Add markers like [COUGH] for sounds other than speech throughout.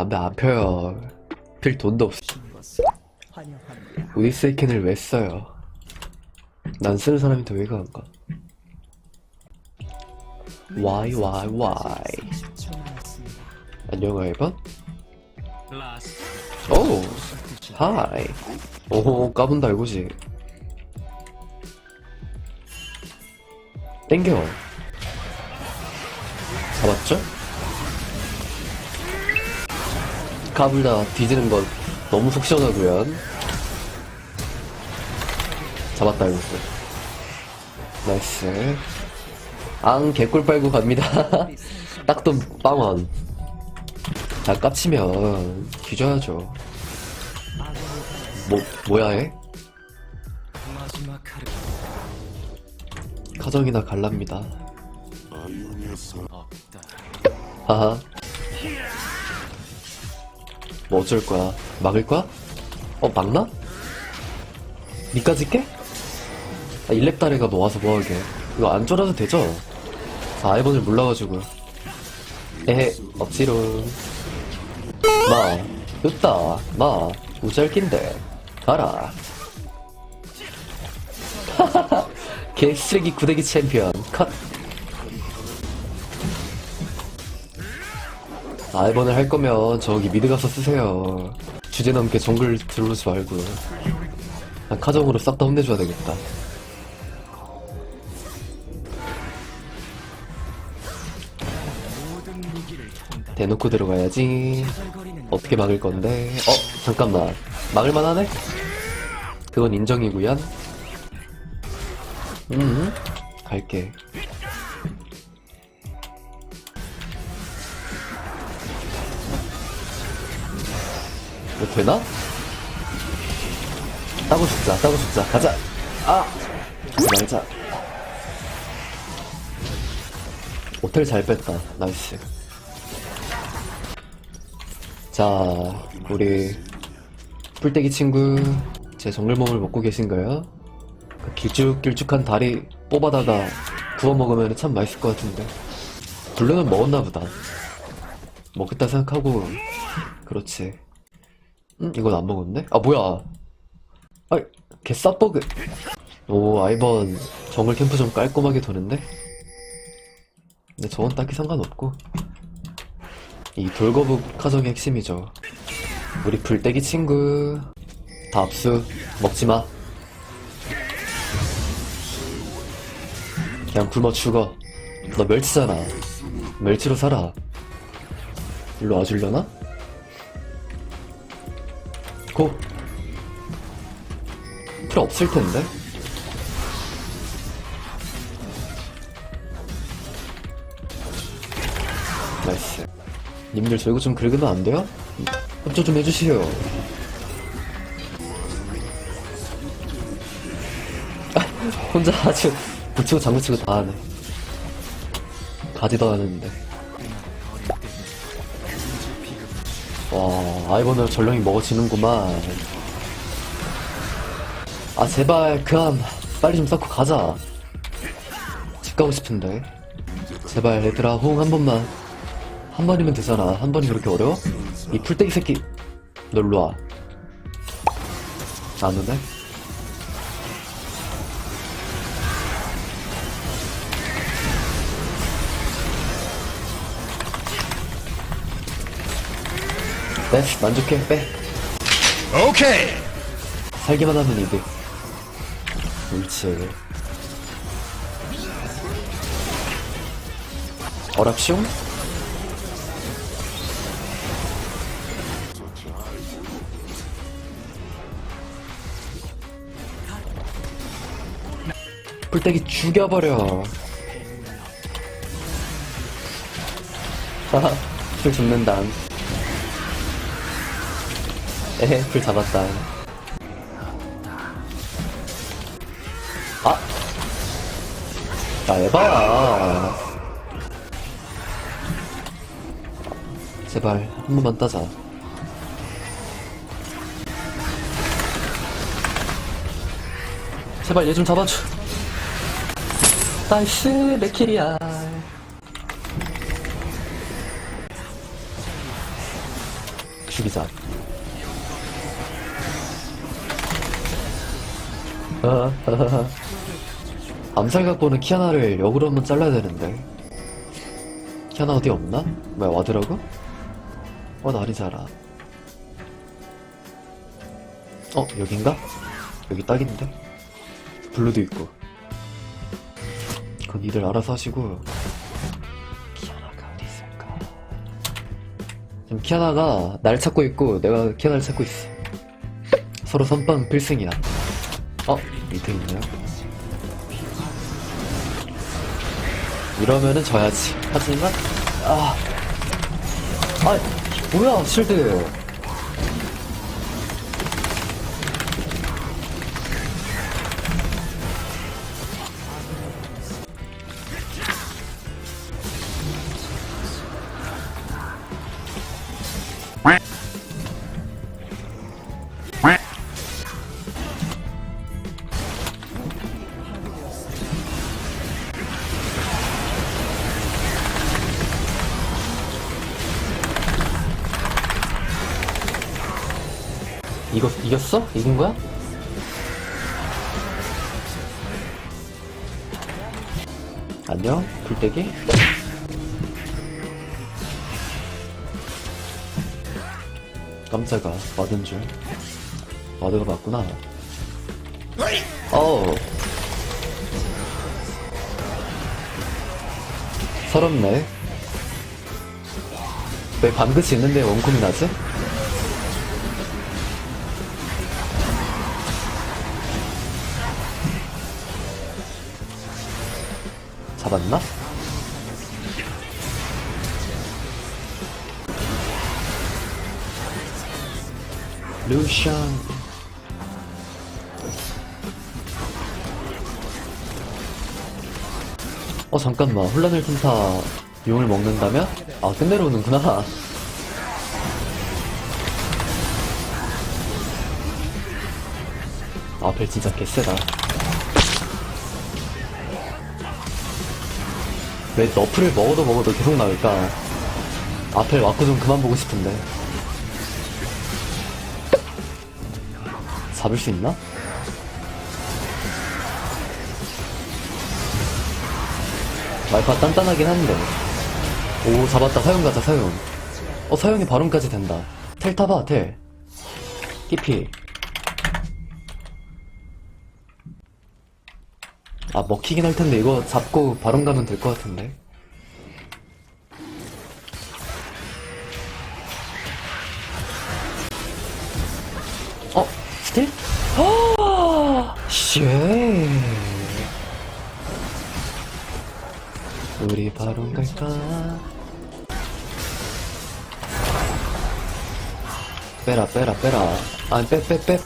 담배 안 펴요. 필 돈도 없어. 환영합니다. 우디세이켄을 왜 써요? 난 쓰는 사람인데 왜 그런가? Why, why, why? 30초 남았습니다. 안녕, 알바? 오, 하이. 오, 까분다 이거지. 땡겨. 잡았죠? 까불다 뒤지는 건 너무 속 시원하구요. 잡았다 이거. 나이스. 앙 개꿀 빨고 갑니다. [LAUGHS] 딱돈 빵원. 자 깝치면 뒤져야죠. 뭐 뭐야 해? 가정이나 갈랍니다. 하하. 뭐 어쩔 거야? 막을 거야? 어 막나? 니까지 깨? 아, 1렙 달에가 뭐 와서 뭐하게 이거 안 쫄아도 되죠? 아 아이번을 몰라가지고 에헤 억지로 마 늦다 마 우짤낀데 가라 [LAUGHS] 개쓰레기 구대기 챔피언 컷 아이번을 할 거면 저기 미드 가서 쓰세요. 주제 넘게 정글 들어오지 말고. 난 카정으로 싹 다 혼내줘야 되겠다. 대놓고 들어가야지. 어떻게 막을 건데? 어, 잠깐만. 막을 만 하네? 그건 인정이구연. 음, 갈게. 뭐 되나? 따고 싶자, 따고 싶자. 가자. 아, 말자. 호텔 잘 뺐다. 나이스. 자, 우리 뿔떼기 친구 제 정글몸을 먹고 계신가요? 그 길쭉길쭉한 다리 뽑아다가 구워 먹으면 참 맛있을 것 같은데 블루는 먹었나 보다 먹겠다 생각하고 그렇지 음 이건 안 먹었네? 아 뭐야 아이 개싸버그 오 아이번 정글 캠프 좀 깔끔하게 도는데? 근데 저건 딱히 상관없고 이 돌거북 카정의 핵심이죠. 우리 불떼기 친구 다 압수 먹지 마. 그냥 굶어 죽어. 너 멸치잖아. 멸치로 살아. 일로 와주려나? 고. 필요 없을 텐데. 나이스. 님들 저 이거 좀 긁으면 안 돼요? 협조 좀 해주시오. 아, 혼자 아주 북치고 장구치고 다 하네. 가지도 않았는데. 와, 아이번으로 전령이 먹어지는구만. 아, 제발, 그함, 빨리 좀 쌓고 가자. 집 가고 싶은데. 제발, 얘들아, 호응 한 번만. 한 번이면 되잖아. 한 번이 그렇게 어려워? 이 풀떼기 새끼. 너 일로 와. 안 오네? 네, 만족해. 빼. 오케이. 살기만 하면 이득. 옳지. 어랍쇼? 불떼기 죽여버려. 하하, 풀 죽는다. 에헤, 풀 잡았다. 아! 야, 에바야. 제발, 한 번만 따자. 제발 얘 좀 잡아줘. 나이스, 내 킬이야. 죽이자. [LAUGHS] 암살 갖고는 키아나를 역으로 한번 잘라야 되는데. 키아나 어디 없나? 뭐야, 와드라고? 어, 나리 자라. 어, 여긴가? 여기 딱인데? 블루도 있고. 그건 니들 알아서 하시고. 키아나가 어디 있을까? 지금 키아나가 날 찾고 있고, 내가 키아나를 찾고 있어. 서로 선빵 필승이야. 어? 밑에 있네요. 이러면은 져야지. 하지만, 아. 아, 뭐야, 실드. 이겼어? 이긴 거야? 안녕, 불떼기. 깜짝아, 맞은 줄. 와드가 맞구나. 어우. 서럽네. 왜 반드시 있는데 원콤이 나지? 잡았나? 루션 어 잠깐만 혼란의 틈사 용을 먹는다면? 아 끝내러 오는구나 [LAUGHS] 아벨 진짜 개쎄다 왜 너프를 먹어도 먹어도 계속 나올까? 앞에 와꾸 좀 그만 보고 싶은데. 잡을 수 있나? 말파 단단하긴 한데. 오, 잡았다. 사용 가자, 사용. 어, 사용이 발언까지 된다. 텔 타봐, 텔. 끼피. 아, 먹히긴 할 텐데, 이거 잡고 바론 가면 될 것 같은데. 어, 스틸? 아, [GASPS] 쉣. 우리 바론 갈까? 빼라, 빼라, 빼라. 아니, 빼, 빼, 빼.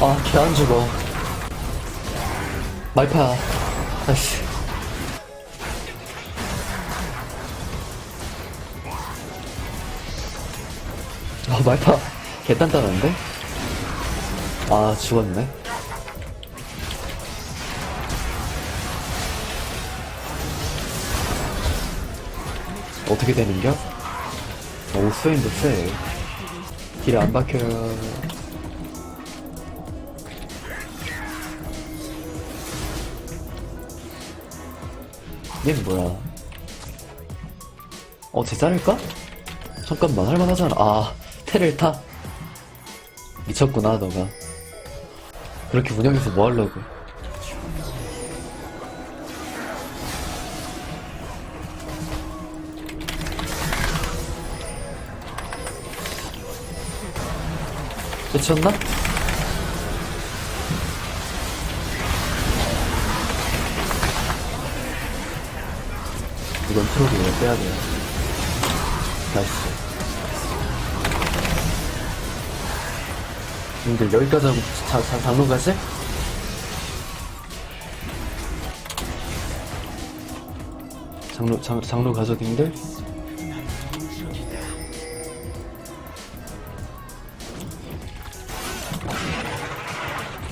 아, 걔안 죽어. 말파야. 아이씨. 아, 말파. 개 단단한데? 아, 죽었네. 어떻게 되는겨? 오, 스웨인도 세. 길에 안 박혀요. 얘는 뭐야? 어, 제 자를까? 잠깐만, 할만하잖아. 아, 테를 타? 미쳤구나, 너가. 그렇게 운영해서 뭐 하려고. 끝이었나? 이건 트로리를 빼야 돼요. 나이스. 님들 여기까지 하고 자, 자, 장로 가지? 장로, 장, 장로 가죠, 님들?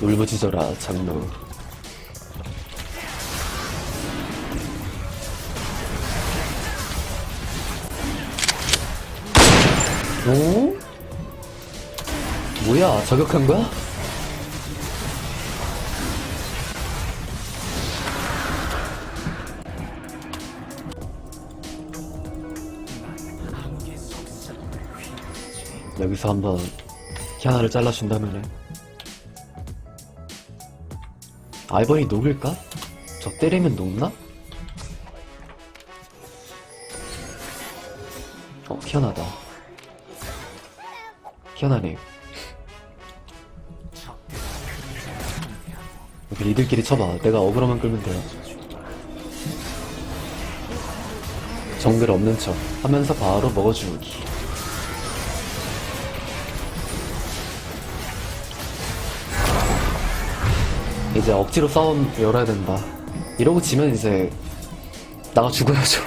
울부짖어라 장로 오? 뭐야 저격한 거야? 여기서 한번 하나를 잘라준다면은 아이번이 녹을까? 저 때리면 녹나? 어 희한하다 희한하네 여기 니들끼리 쳐봐 내가 어그로만 끌면 돼요 정글 없는 척 하면서 바로 먹어주기 이제 억지로 싸움 열어야 된다. 이러고 지면 이제 나가 죽어야죠.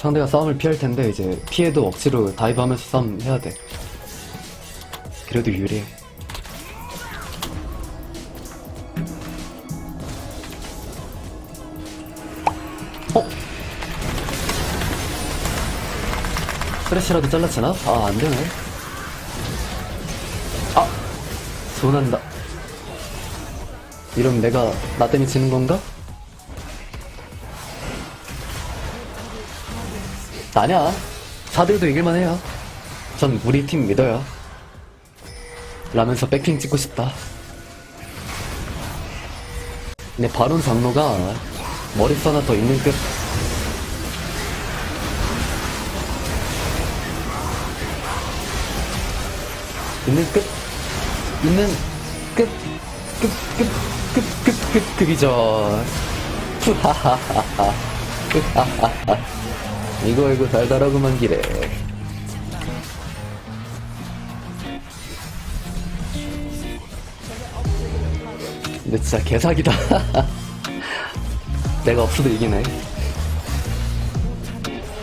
상대가 싸움을 피할 텐데 이제 피해도 억지로 다이브하면서 싸움 해야 돼. 그래도 유리해. 어? 프레시라도 잘랐잖아? 아, 안 되네. 아! 손한다. 이러면 내가 나 때문에 지는 건가? 아니야. 4대도 이길만 해요. 전 우리 팀 믿어요. 라면서 백핑 찍고 싶다. 근데 바론 장로가 머릿수 하나 더 있는 끝. 있는 끝 있는 끝 끝 끝 끝 끝 끝 끝이죠 푸하하하하 푸하하하 이거 이거 달달하구만 기래. 근데 진짜 개사기다. [LAUGHS] 내가 없어도 이기네.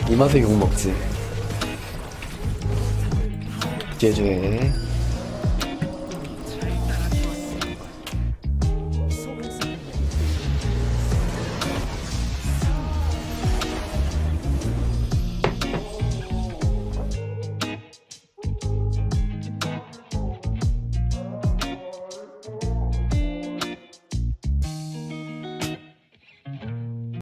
이 맛에 욕먹지. 제주에